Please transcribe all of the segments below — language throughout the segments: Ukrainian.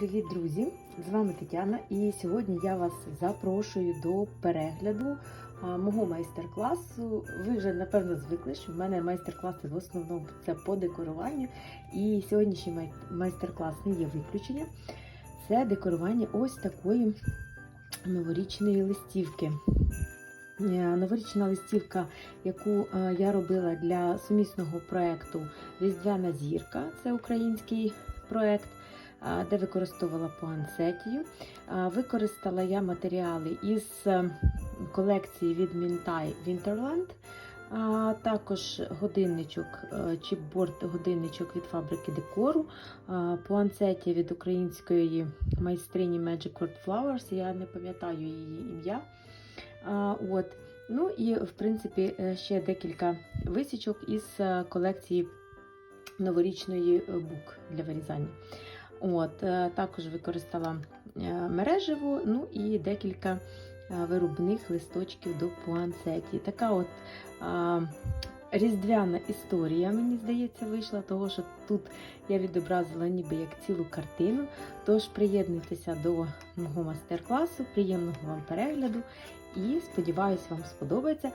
привіт, друзі! З вами Тетяна, і сьогодні я вас запрошую до перегляду мого майстер-класу. Ви вже напевно звикли, що в мене майстер-класи в основному це по декоруванню. І сьогоднішній майстер-клас не є виключенням. Це декорування ось такої новорічної листівки. Е, Новорічна листівка, яку е, я робила для сумісного проєкту Різдвяна зірка, це український проєкт, де використовувала пуансетію. Використала я матеріали із е, колекції від Mintai Winterland. Також годинничок, е, чіпборд годинничок від фабрики декору, пуансетія від української майстрині Magic Word Flowers, я не пам'ятаю її ім'я. От. Ну і в принципі е, ще декілька висічок із колекції новорічної бук для вирізання. От, е, також використала е, мережеву, ну і декілька вирубних виробних листочків до пуансеті. Така от різдвяна історія, мені здається, вийшла, того що тут я відобразила ніби як цілу картину. Тож приєднуйтеся до мого майстер-класу, приємного вам перегляду і сподіваюся, вам сподобається.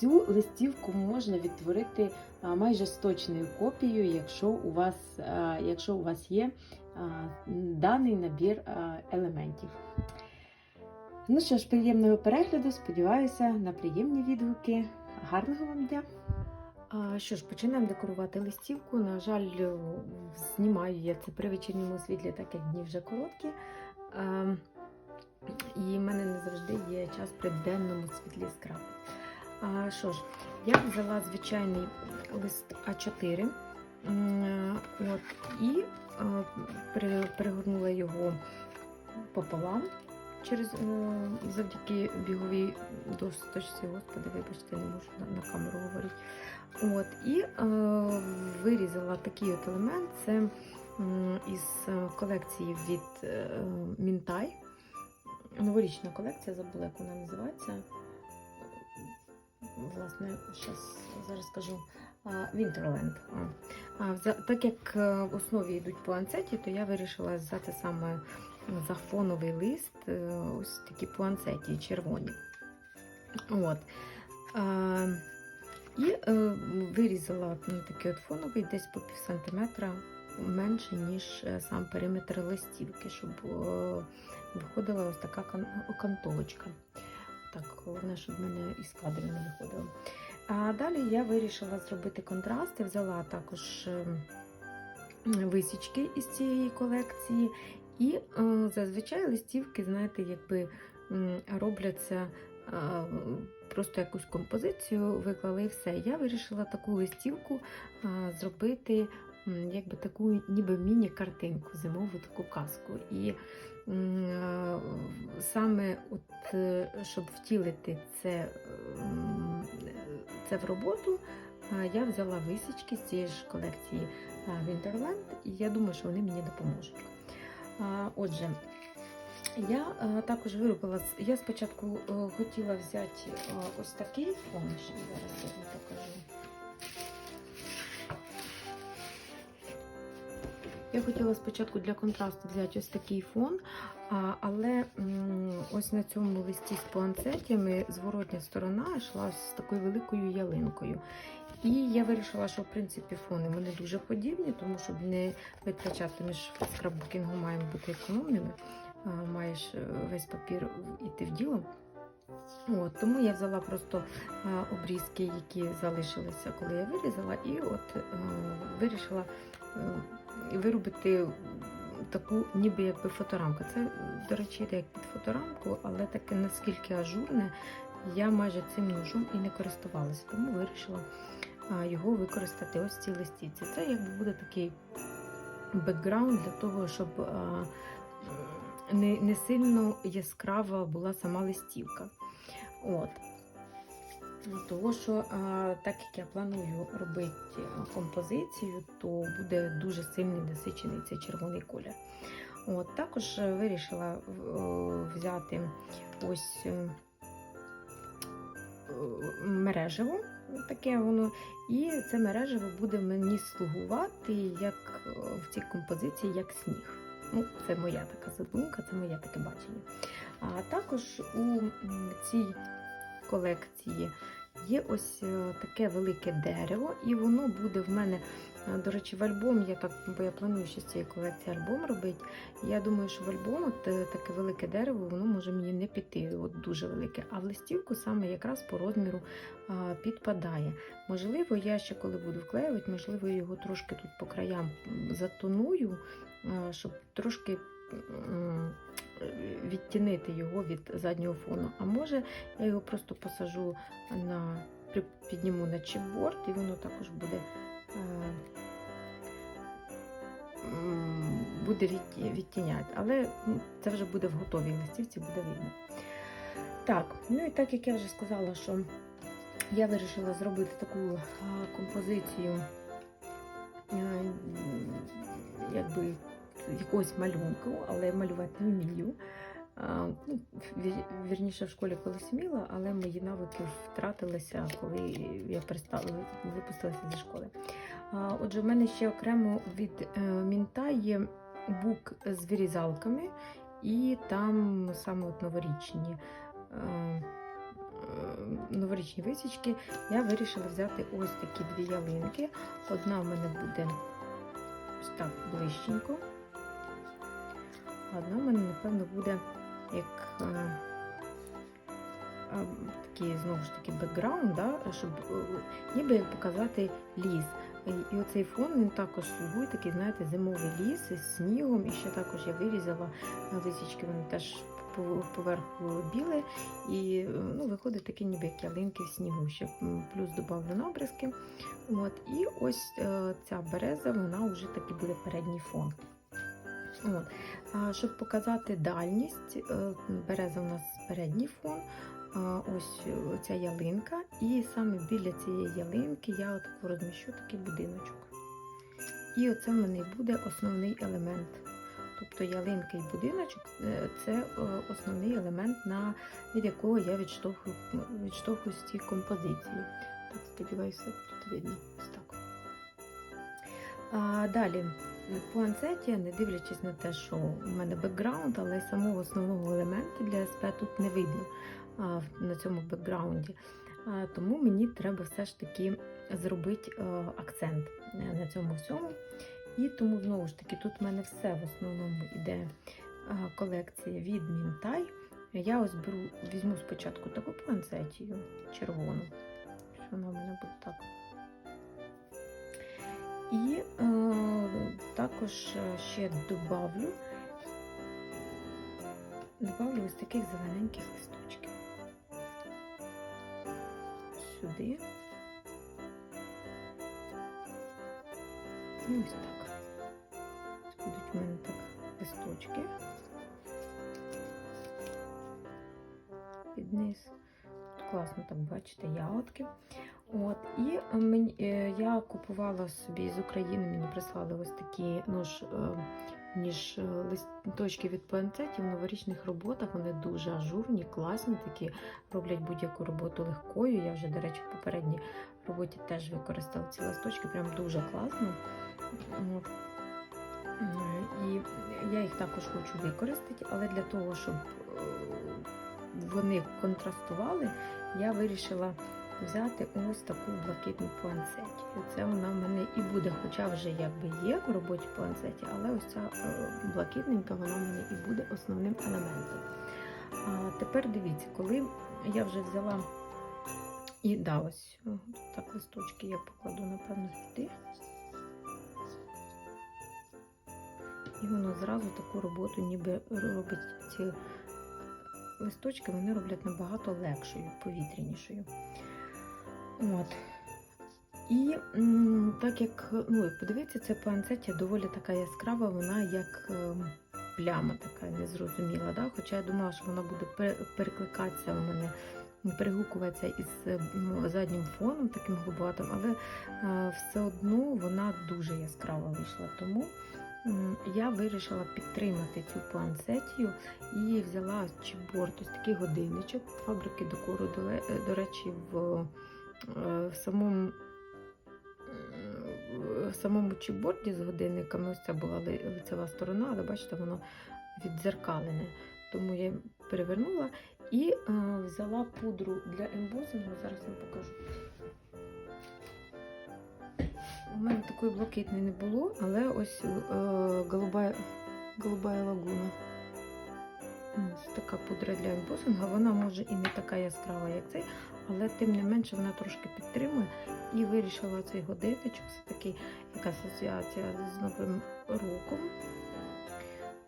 Цю листівку можна відтворити майже з точною копією, якщо у вас, якщо у вас є даний набір елементів. Ну що ж, приємного перегляду, сподіваюся на приємні відгуки. Гарного вам дня! Що ж, починаємо декорувати листівку. На жаль, знімаю я це при вечірньому світлі, так як дні вже короткі. І в мене не завжди є час при денному світлі скраб. Що ж, я взяла звичайний лист А4 от, і а, при- перегорнула його пополам через е, завдяки біговій досточці. Господи, вибачте, не можу на, на камеру говорити. От, і е, вирізала такий от елемент. Це м, із е, колекції від е, Мінтай. Новорічна колекція, забула, як вона називається. Власне, щас, зараз скажу. Взя- так як е, в основі йдуть пуансеті, то я вирішила взяти саме за фоновий лист е, ось такі пуансеті червоні. От. І е, вирізала такий от фоновий десь по пів сантиметра менше, ніж е, сам периметр листівки, щоб виходила ось така кан- окантовочка. Так, головне, щоб в мене із кадрів не виходило. А далі я вирішила зробити контрасти, взяла також е, висічки із цієї колекції. І е, зазвичай листівки, знаєте, якби робляться е, просто якусь композицію, виклали і все. Я вирішила таку листівку е, зробити якби таку ніби міні-картинку, зимову таку казку. І саме от, щоб втілити це, це в роботу, я взяла висічки з цієї ж колекції Winterland, і я думаю, що вони мені допоможуть. Отже, я е, також виробила, я спочатку е, хотіла взяти е, ось такий фон, зараз я вам покажу. Я хотіла спочатку для контрасту взяти ось такий фон, але ось на цьому листі з пуансетями зворотня сторона йшла з такою великою ялинкою. І я вирішила, що в принципі фони вони дуже подібні, тому щоб не витрачати ми ж в скраббукінгу маємо бути економними. Маєш е, весь папір іти в діло. От, тому я взяла просто обрізки, які залишилися, коли я вирізала, і от е, вирішила е, виробити таку, ніби якби фоторамку. Це, до речі, йде як під фоторамку, але таке наскільки ажурне, я майже цим ножом і не користувалася, тому вирішила його використати ось в цій листівці. Це якби буде такий бекграунд для того, щоб не, не сильно яскрава була сама листівка. От. Того, що так як я планую робити композицію, то буде дуже сильний насичений цей червоний колір. От, також е, вирішила взяти ось мережево, таке воно, і це мережево буде мені слугувати як е, в цій композиції як сніг. Ну, це моя така задумка, це моє таке бачення. А також у цій колекції є ось е, таке велике дерево, і воно буде в мене. Е, До речі, в альбом я так, бо я планую ще з цієї колекції альбом робити. Я думаю, що в альбом от, е, таке велике дерево, воно може мені не піти, от дуже велике. А в листівку саме якраз по розміру а, підпадає. Можливо, я ще коли буду вклеювати, можливо, його трошки тут по краям затоную, а, щоб трошки відтінити його від заднього фону. А може, я його просто посажу на підніму на чіпборд, і воно також буде. Буде відті- відтіняти, але це вже буде в готовій листівці, буде видно. Так, ну і так як я вже сказала, що я вирішила зробити таку композицію якби якогось малюнку, але малювати не вмію. Ну, ві- вірніше в школі колись вміла, але мої навики втратилися, коли я перестала випустилася зі школи. Отже, в мене ще окремо від е, мінта є бук з вирізалками, і там саме от новорічні. е, е, Новорічні висічки я вирішила взяти ось такі дві ялинки. Одна в мене буде ось так ближченько, а одна в мене, напевно, буде як е, такий, знову ж таки, бекграунд, да, щоб ніби показати ліс. І, оцей фон він також слугує, такий, знаєте, зимовий ліс із снігом. І ще також я вирізала на висічки, вони теж поверху біле. І ну, виходить таке, ніби як ялинки в снігу. Ще плюс додавлю набризки. От, і ось е, ця береза, вона вже такий буде передній фон. От. А, щоб показати дальність, е, береза у нас передній фон. Ось е, ця ялинка, і саме біля цієї ялинки я от розміщу такий будиночок. І оце в мене буде основний елемент. Тобто ялинка і будиночок е, це е, основний елемент, на, від якого я відштовхую, відштовхуюсь в цій композиції. Так, сподіваюся, тут видно. Ось так. А, далі, по ансеті, не дивлячись на те, що в мене бекграунд, але самого основного елементу для СП тут не видно на цьому бекграунді. Тому мені треба все ж таки зробити е, акцент е, на цьому всьому. І тому, знову ж таки, тут в мене все в основному йде е, колекція від Мінтай. Я ось беру, візьму спочатку таку панцетію червону. Що вона в мене буде так. І е, також ще добавлю, добавлю ось таких зелененьких листочків. Сюди. І ось так. Будуть у мене так листочки. Під низ. Тут класно так бачите ягодки. От, і е, е, я купувала собі з України, мені прислали ось такі ну, ж, е, ніж е, листочки від панцетів в новорічних роботах. Вони дуже ажурні, класні, такі роблять будь-яку роботу легкою. Я вже, до речі, в попередній роботі теж використала ці листочки, прям дуже класно. Е, І я їх також хочу використати, але для того, щоб е, вони контрастували, я вирішила взяти ось таку блакитну планцеті. І це вона в мене і буде, хоча вже якби є в роботі планцеті, але ось ця е, блакитненька, вона в мене і буде основним елементом. А тепер дивіться, коли я вже взяла і да, ось так листочки я покладу, напевно, сюди. І воно зразу таку роботу ніби робить ці листочки, вони роблять набагато легшою, повітрянішою. От. І так як, ну, як подивіться, ця панцетя доволі така яскрава, вона як ем, пляма така незрозуміла. Да? Хоча я думала, що вона буде перекликатися у мене, перегукуватися із заднім фоном, таким глибатим, але е, все одно вона дуже яскрава вийшла. Тому я вирішила підтримати цю панцетію і взяла чіпборд, ось такий годинничок фабрики декору, до, до речі, в, е, в самому в самому чіпборді з годинниками ось це була лицева сторона, але бачите, воно віддзеркалене. Тому я перевернула і е, взяла пудру для ембозингу. Зараз вам покажу. У мене такої блакитної не було, але ось е, голубая, лагуна. Ось така пудра для ембосинга. Вона може і не така яскрава, як цей, але тим не менше вона трошки підтримує. І вирішила цей годинничок, все-таки яка асоціація з Новим роком.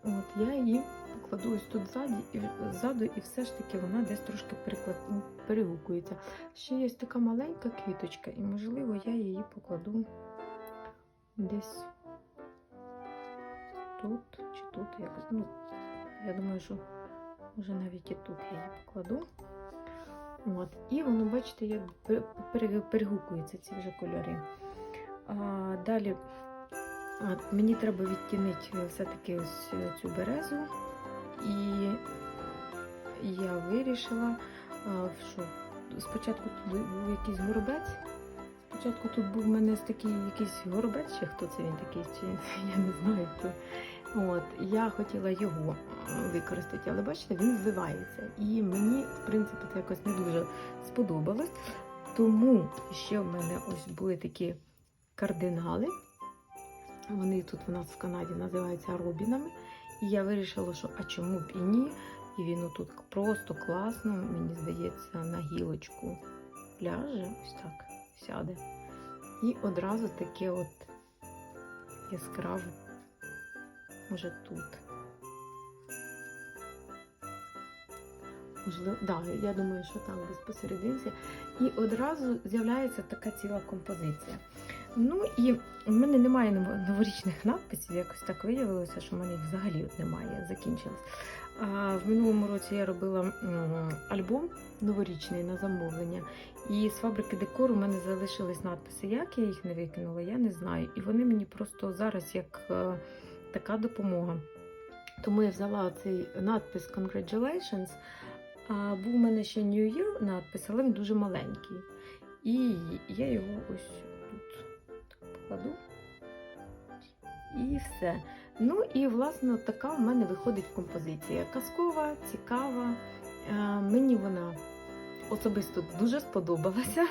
От я її покладу ось тут ззаді, і, ззаду, і все ж таки вона десь трошки перегукується. Ще є така маленька квіточка, і можливо я її покладу десь тут чи тут якось. Ну, я думаю, що може навіть і тут я її покладу. От. І воно, бачите, як перегукуються ці вже кольори. А, далі а, мені треба відтінити все-таки ось цю березу. І я вирішила, що спочатку тут був якийсь горобець. Спочатку тут був в мене такий якийсь горобець, чи хто це він такий, чи я не знаю хто. От, я хотіла його використати, але бачите, він зливається. І мені, в принципі, це якось не дуже сподобалось. Тому ще в мене ось були такі кардинали. Вони тут в нас в Канаді називаються робінами. І я вирішила, що а чому б і ні? І він отут просто класно, мені здається, на гілочку ляже, ось так сяде. І одразу таке от яскраве, може тут. Можливо, да, я думаю, що там десь посерединці. І одразу з'являється така ціла композиція. Ну і в мене немає новорічних надписів, якось так виявилося, що в мене їх взагалі немає, закінчилось. В минулому році я робила альбом новорічний на замовлення, і з фабрики декору у мене залишились надписи. Як я їх не викинула, я не знаю. І вони мені просто зараз як е, така допомога. Тому я взяла цей надпис Congratulations. А був у мене ще New Year надпис, але він дуже маленький. І я його ось тут покладу. І все. Ну і власне така в мене виходить композиція. Казкова, цікава. Е, Мені вона особисто дуже сподобалася.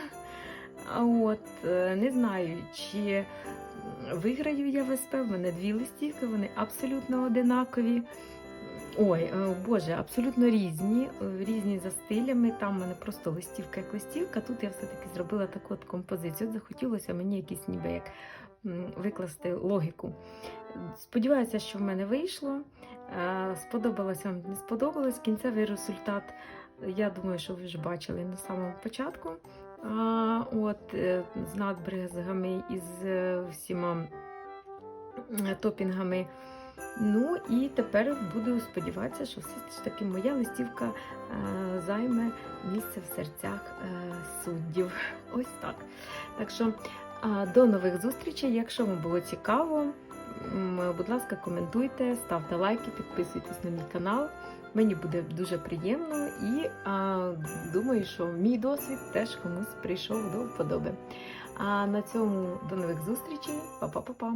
От, е, не знаю, чи виграю я ВСП. В мене дві листівки, вони абсолютно одинакові. Ой, е, Боже, абсолютно різні, е, різні за стилями. Там в мене просто листівка як листівка. Тут я все-таки зробила таку от композицію. От захотілося мені якісь ніби як викласти логіку. Сподіваюся, що в мене вийшло. Сподобалося вам, не сподобалось. Кінцевий результат. Я думаю, що ви вже бачили на самому початку. От е, з надбризгами і з е, всіма е, топінгами. Ну і тепер буду сподіватися, що все ж таки моя листівка займе місце в серцях суддів. Ось так. Так що до нових зустрічей. Якщо вам було цікаво, будь ласка, коментуйте, ставте лайки, підписуйтесь на мій канал. Мені буде дуже приємно і а, думаю, що мій досвід теж комусь прийшов до вподоби. А на цьому до нових зустрічей. Па-па-па-па!